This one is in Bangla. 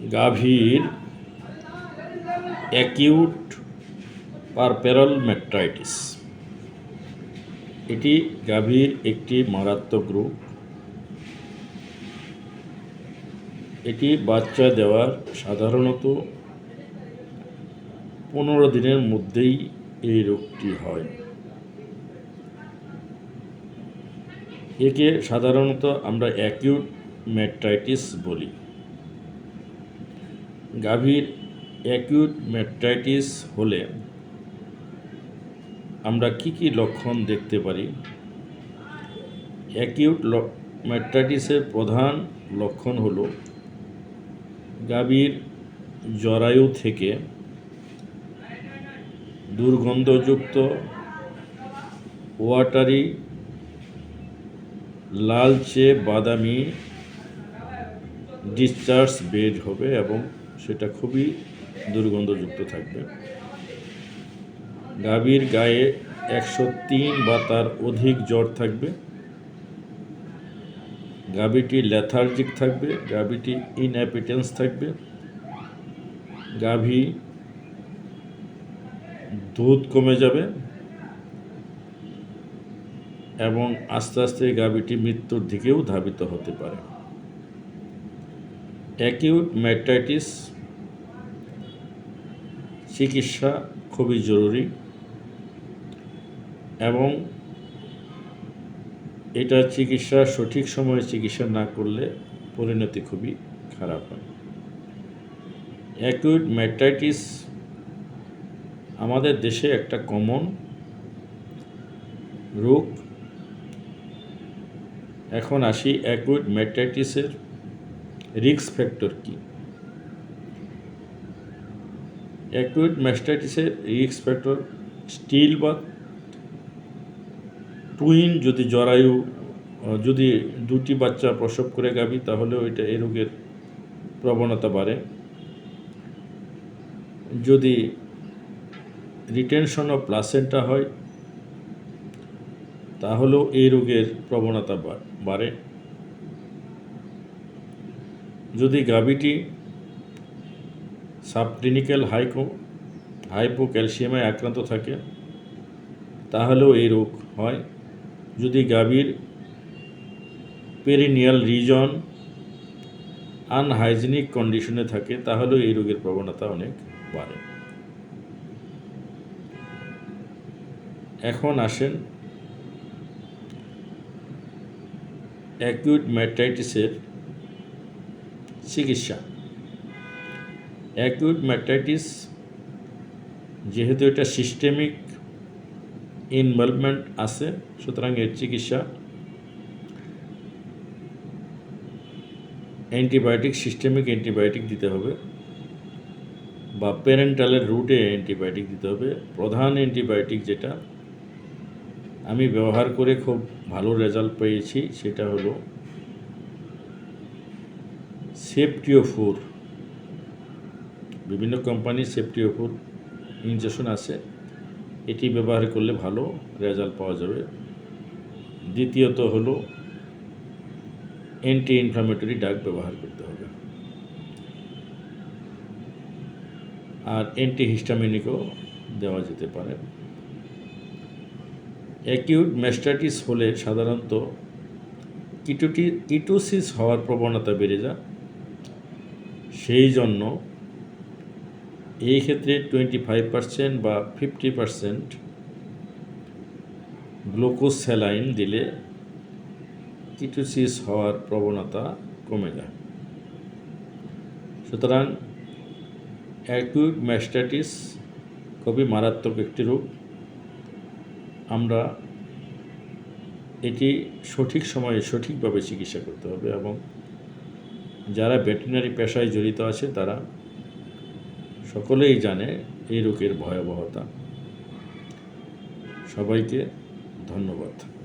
গাভীর অ্যাকিউট পারপেরাল মেট্রাইটিস এটি গাভীর একটি মারাত্মক রোগ। এটি বাচ্চা দেওয়ার সাধারণত পনেরো দিনের মধ্যেই এই রোগটি হয়। একে সাধারণত আমরা অ্যাকিউট মেট্রাইটিস বলি। গাভীর অ্যাকিউট মেট্রাইটিস হলে আমরা কি কি লক্ষণ দেখতে পারি? অ্যাকিউট মেট্রাইটিসের প্রধান লক্ষণ হল গাভীর জরায়ু থেকে দুর্গন্ধযুক্ত, ওয়াটারি, লালচে বাদামি ডিসচার্জ বেড হবে এবং সেটা খুবই দুর্গন্ধযুক্ত থাকবে। গাভীর গায়ে একশো তিন বা তার অধিক জ্বর থাকবে। গাভীটি ল্যাথার্জিক থাকবে, গাভীটি ইনঅ্যাপিটেন্স থাকবে। গাভী দুধ কমে যাবে এবং আস্তে আস্তে গাভীটি মৃত্যুর দিকেও ধাবিত হতে পারে। অ্যাকিউট ম্যাট্রাইটিস চিকিৎসা খুবই জরুরি এবং এটা চিকিৎসা সঠিক সময়ে চিকিৎসা না করলে পরিণতি খুবই খারাপ হয়। অ্যাকিউট ম্যাট্রাইটিস আমাদের দেশে একটা কমন রোগ। এখন আসি অ্যাকুইড ম্যাট্রাইটিসের রিস্ক ফ্যাক্টর কি? অ্যাকুইড ম্যাস্টাইটিসের রিস্ক ফ্যাক্টর স্টিল বা টুইন যদি জরায়ু যদি দুটি বাচ্চা প্রসব করে গাবি, তাহলে ওইটা এই রোগের প্রবণতা বাড়ে। যদি রিটেনশন অফ প্লাসেন্টা হয়, তাহলেও এই রোগের প্রবণতা বাড়ে। যদি গাভীটি সাবক্লিনিক্যাল হাইকো হাইপো ক্যালসিয়ামে আক্রান্ত থাকে, তাহলেও এই রোগ হয়। যদি গাভীর পেরিনিয়াল রিজন আনহাইজিনিক কন্ডিশনে থাকে, তাহলেও এই রোগের প্রবণতা অনেক বাড়ে। এখন আসেন অ্যাকিউট ম্যাট্রাইটিসের চিকিৎসা। অ্যাকিউট ম্যাট্রাইটিস যেহেতু এটা সিস্টেমিক ইনভলভমেন্ট আছে, সুতরাং এর চিকিৎসা অ্যান্টিবায়োটিক সিস্টেমিক অ্যান্টিবায়োটিক দিতে হবে বা প্যারেন্টালের রুটে অ্যান্টিবায়োটিক দিতে হবে। প্রধান অ্যান্টিবায়োটিক যেটা, আমি ব্যবহার করে খুব ভালো রেজাল্ট পেয়েছি, সেটা হলো সেফটিও সেফটিওফোর বিভিন্ন কোম্পানির সেফটিওফোর ইনজেকশন আছে। এটি ব্যবহার করলে ভালো রেজাল্ট পাওয়া যাবে। দ্বিতীয়ত হলো অ্যান্টি ইনফ্লামেটরি ডাক ব্যবহার করতে হবে। আর অ্যান্টি হিস্টামিনিকও দেওয়া যেতে পারে। অ্যাকিউট ম্যাস্টাইটিস হলে সাধারণত কিটোটি কিটোসিস হওয়ার প্রবণতা বেড়ে যায়। সেই জন্য এই ক্ষেত্রে টোয়েন্টি ফাইভ পার্সেন্ট বা ফিফটি পার্সেন্ট গ্লুকোজ স্যালাইন দিলে কিটোসিস হওয়ার প্রবণতা কমে যায়। সুতরাং অ্যাকিউট ম্যাস্টাইটিস খুবই মারাত্মক একটি রোগ। আমরা এটি সঠিক সময়ে সঠিকভাবে চিকিৎসা করতে হবে এবং যারা ভেটেরিনারি পেশায় জড়িত আছে তারা সকলেই জানে এই রোগের ভয়াবহতা। সবাইকে ধন্যবাদ।